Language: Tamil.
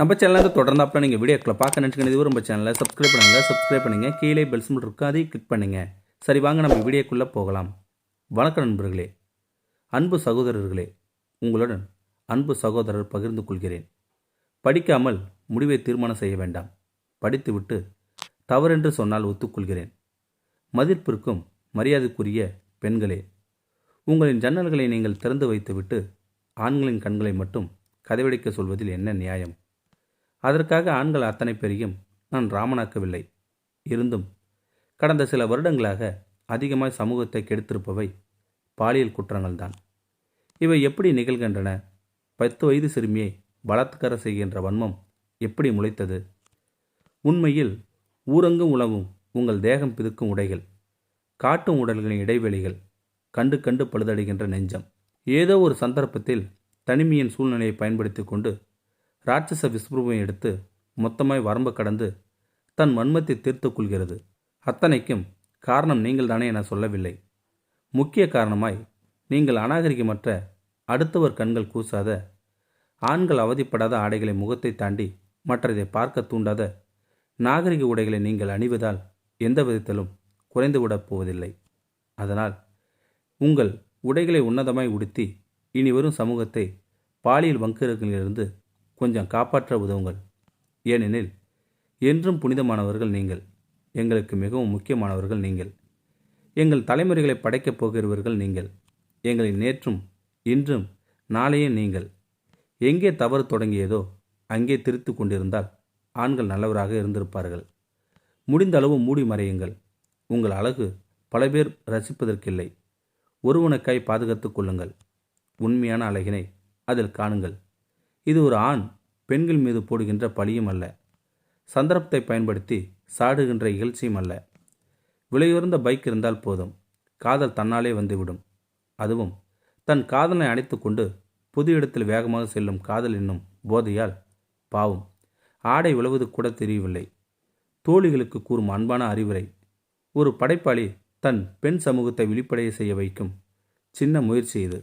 நம்ம சேனலில் தொடர்ந்து அப்புறம் நீங்கள் வீடியோக்களை பார்க்க நினச்சிக்கணும் இது நம்ம சேனலை சப்ஸ்கிரைப் பண்ணுங்கள் சப்ஸ்கிரைப் பண்ணுங்கள் கீழே பெல் சிம்பிள் இருக்கும் அதையும் கிளிக் பண்ணுங்கள் சரி வாங்க நம்ம வீடியோக்குள்ளே போகலாம். வணக்கம் நண்பர்களே அன்பு சகோதரர்களே உங்களுடன் அன்பு சகோதரர் பகிர்ந்து கொள்கிறேன். படிக்காமல் முடிவை தீர்மானம் செய்ய வேண்டாம். படித்துவிட்டு தவறென்று சொன்னால் ஒத்துக்கொள்கிறேன். மதிப்பிற்கும் மரியாதைக்குரிய பெண்களே உங்களின் ஜன்னல்களை நீங்கள் திறந்து வைத்துவிட்டு ஆண்களின் கண்களை மட்டும் கதவடைக்க சொல்வதில் என்ன நியாயம்? அதற்காக ஆண்கள் அத்தனை பேரையும் நான் ராமனாக்கவில்லை. இருந்தும் கடந்த சில வருடங்களாக அதிகமாய் சமூகத்தை கெடுத்திருப்பவை பாலியல் குற்றங்கள்தான். இவை எப்படி நிகழ்கின்றன? பத்து வயது சிறுமியை பலாத்கார செய்கின்ற வன்மம் எப்படி முளைத்தது? உண்மையில் ஊரங்கும் உலகும் உங்கள் தேகம் பிதுக்கும் உடைகள் காட்டும் உடல்களின் இடைவெளிகள் கண்டு கண்டு பழுதடைகின்ற நெஞ்சம். ஏதோ ஒரு சந்தர்ப்பத்தில் தனிமையின் சூழ்நிலையை பயன்படுத்தி கொண்டு ராட்சச விஸ்வரூபம் எடுத்து மொத்தமாய் வரம்பு கடந்து தன் மன்மத்தை தீர்த்துக் கொள்கிறது. அத்தனைக்கும் காரணம் நீங்கள் தானே என சொல்லவில்லை. முக்கிய காரணமாய் நீங்கள் அநாகரிகமற்ற அடுத்தவர் கண்கள் கூசாத ஆண்கள் அவதிப்படாத ஆடைகளை முகத்தை தாண்டி மற்றதை பார்க்க தூண்டாத நாகரிக உடைகளை நீங்கள் அணிவதால் எந்த விதத்திலும் குறைந்துவிடப் போவதில்லை. அதனால் உங்கள் உடைகளை உன்னதமாய் உடுத்தி இனி வரும் சமூகத்தை பாலியல் வங்கிரங்களிலிருந்து கொஞ்சம் காப்பாற்ற உதவுங்கள். ஏனெனில் என்றும் புனிதமானவர்கள் நீங்கள். எங்களுக்கு மிகவும் முக்கியமானவர்கள் நீங்கள். எங்கள் தலைமுறைகளை படைக்கப் போகிறவர்கள் நீங்கள். எங்களை நேற்றும் இன்றும் நாளையும் நீங்கள். எங்கே தவறு தொடங்கியதோ அங்கே திருத்து கொண்டிருந்தால் ஆண்கள் நல்லவராக இருந்திருப்பார்கள். முடிந்த அளவு மூடி மறையுங்கள். உங்கள் அழகு பல பேர் ரசிப்பதற்கில்லை. ஒருவனுக்காய் பாதுகாத்துக் கொள்ளுங்கள். உண்மையான அழகினை அதில் காணுங்கள். இது ஒரு ஆண் பெண்கள் மீது போடுகின்ற பழியும் அல்ல. சந்தர்ப்பத்தை பயன்படுத்தி சாடுகின்ற இகழ்ச்சியும் அல்ல. விலையுயர்ந்த பைக் இருந்தால் போதும். காதல் தன்னாலே வந்துவிடும். அதுவும் தன் காதலை அணைத்து கொண்டு புது இடத்தில் வேகமாக செல்லும் காதல் என்னும் போதையால் பாவம். ஆடை விழுவது கூட தெரியவில்லை. தோழிகளுக்கு கூறும் அன்பான அறிவுரை. ஒரு படைப்பாளி தன் பெண் சமூகத்தை விழிப்படைய செய்ய வைக்கும் சின்ன முயற்சி இது.